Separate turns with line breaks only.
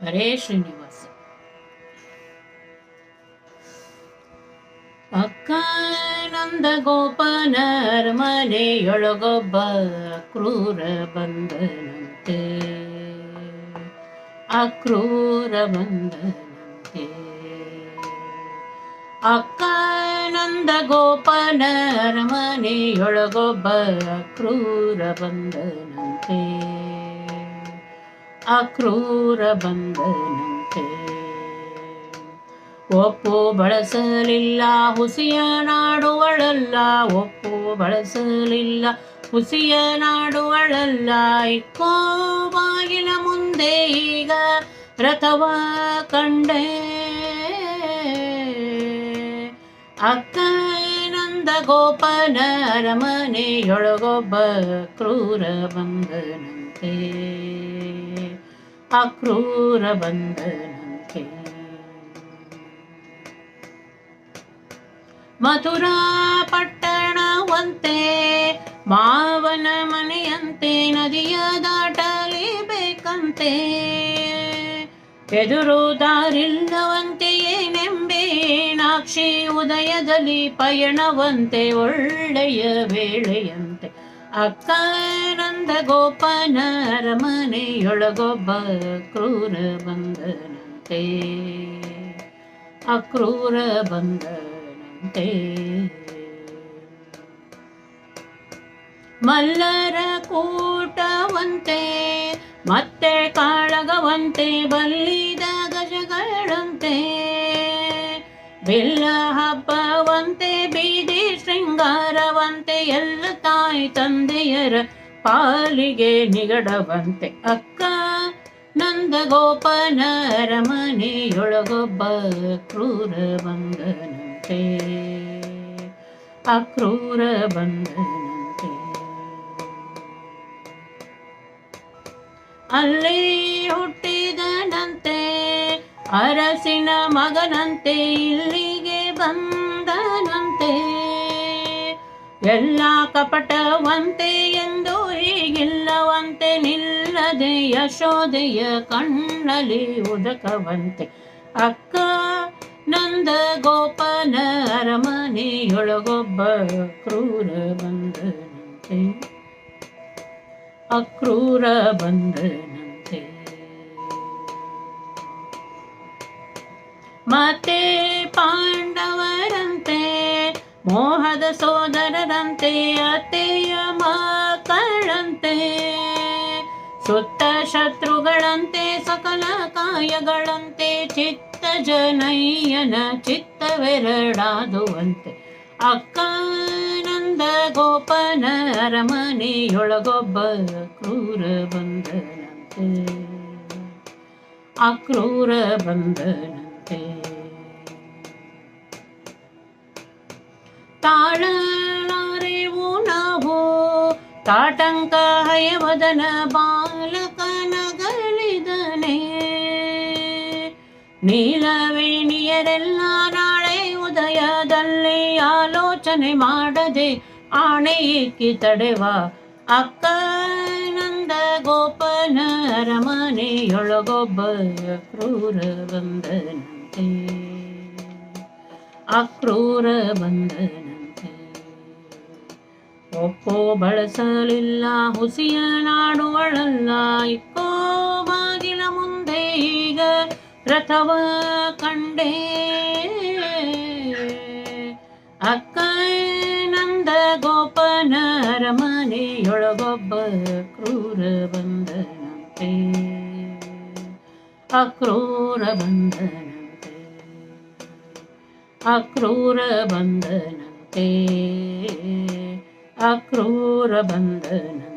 ಹರೇ ಶ್ರೀನಿವಾಸ ಅಕ್ಕನಂದ ಗೋಪನರ ಮನೆಯೊಳಗೊಬ್ಬ ಕ್ರೂರ ಬಂದನಂತೆ ಅಕ್ರೂರ ಬಂದನಂತೆ ಅಕ್ಕನಂದ ಗೋಪನರ ಮನೆಯೊಳಗೊಬ್ಬ ಕ್ರೂರ ಬಂದನಂತೆ ಅಕ್ರೂರ ಬಂದನಂತೆ. ಒಪ್ಪು ಬಳಸಲಿಲ್ಲ, ಹುಸಿಯ ನಾಡುವಳಲ್ಲ ಒಪ್ಪು ಬಳಸಲಿಲ್ಲ, ಹುಸಿಯ ನಾಡುವಳಲ್ಲ ಇಕ್ಕೋ ಬಾಗಿಲ ಮುಂದೆ ಈಗ ರಥವ ಕಂಡೆ. ಅಕ್ಕನಂದ ಗೋಪನ ಅರಮನೆಯೊಳಗೊಬ್ಬ ಕ್ರೂರ ಬಂದನಂತೆ. ಅಕ್ರೂರ ಬಂದನಂತೆ ಮಥುರಾ ಪಟ್ಟಣವಂತೆ, ಮಾವನ ಮನೆಯಂತೆ, ನದಿಯ ದಾಟಲೇಬೇಕಂತೆ. ಎದುರು ದಾರಿಲ್ಲವಂತೆ ಏನೆಂಬೆ ಉದಯದಲ್ಲಿ ಪಯಣವಂತೆ, ಒಳ್ಳೆಯ ವೇಳೆಯಂತೆ. ಅಕ್ಕಾನಂದ ಗೋಪನ ಅರಮನೆಯೊಳಗೊಬ್ಬ ಕ್ರೂರ ಬಂದನಂತೆ ಅಕ್ರೂರ ಬಂದನಂತೆ ಮಲ್ಲರ ಕೂಟವಂತೆ, ಮತ್ತೆ ಕಾಳಗವಂತೆ, ಬಲ್ಲಿದ ಗಜಗಳಂತೆ. ಬೆಲ್ಲ ಹಬ್ಬವಂತೆ, ಬೀದಿ ಶೃಂಗಾರವಂತೆ ಎಲ್ಲ ತಾಯಿ ತಂದೆಯರ ಪಾಲಿಗೆ ನಿಗಡವಂತೆ ಅಕ್ಕ ನಂದ ಗೋಪನ ಅರಮನೆಯೊಳಗೊಬ್ಬ ಕ್ರೂರ ಬಂದನಂತೆ ಅಕ್ರೂರ ಬಂದನಂತೆ ಅಲ್ಲಿ ಹುಟ್ಟಿದನಂತೆ, ಅರಸಿನ ಮಗನಂತೆ ಇಲ್ಲಿಗೆ ಬಂದನಂತೆ ಎಲ್ಲ ಕಪಟವಂತೆ ಎಂದು ಹೀಗಿಲ್ಲವಂತೆ ನಿಲ್ಲದೆ ಯಶೋದೆಯ ಕಣ್ಣಲ್ಲಿ ಉದಕವಂತೆ ಅಕ್ಕ ನಂದ ಗೋಪನ ಅರಮನೆಯೊಳಗೊಬ್ಬ ಕ್ರೂರ ಬಂದನಂತೆ ಅಕ್ರೂರ ಬಂದನಂತೆ ಮತ್ತೆ ಪಾಂಡವರಂತೆ ಮೋಹದ ಸೋದರರಂತೆ, ಅತ್ತೆಯ ಮಕ್ಕಳಂತೆ. ಸುತ್ತ ಶತ್ರುಗಳಂತೆ, ಸಕಲ ಕಾಯಗಳಂತೆ, ಚಿತ್ತ ಜನಯ್ಯನ ಚಿತ್ತವೆರಡಾದುವಂತೆ. ಅಕ್ಕಾನಂದ ಗೋಪನ ಅರಮನೆಯೊಳಗೊಬ್ಬ ಕ್ರೂರ ಬಂದನಂತೆ ಅಕ್ರೂರ ಬಂದನಂತೆ ತಾಟಂಕ ಹಯವದನ ಬಾಲಕನಗಲಿದನೆ. ನೀಲವೇಣಿಯರೆಲ್ಲ ನಾಳೆ ಉದಯದಲ್ಲಿ ಆಲೋಚನೆ ಮಾಡದೆ ಆಣೆ ತಡೆವಾ ತಡೆವ. ಅಕ್ಕನಂದ ಗೋಪನ ಅರಮನೆಯೊಳಗೊಬ್ಬ ಕ್ರೂರ ಬಂದನಂತೆ ಅಕ್ರೂರ ಬಂದನಂತೆ ಒಪ್ಪೋ ಬಳಸಲಿಲ್ಲ ಹುಸಿಯ ನಾಡುವಳಲ್ಲ ಇಕ್ಕೋ ಬಾಗಿಲ ಮುಂದೆ ಈಗ ರಥವ ಕಂಡೆ ಅಕ್ಕನಂದ ಗೋಪನ ಅರಮನೆಯೊಳಗೊಬ್ಬ ಕ್ರೂರ ಬಂದನಂತೆ ಅಕ್ರೂರ ಬಂದನಂತೆ ಅಕ್ರೂರ ಬಂದನಂತೆ ಅಕ್ರೂರ ಬಂದನ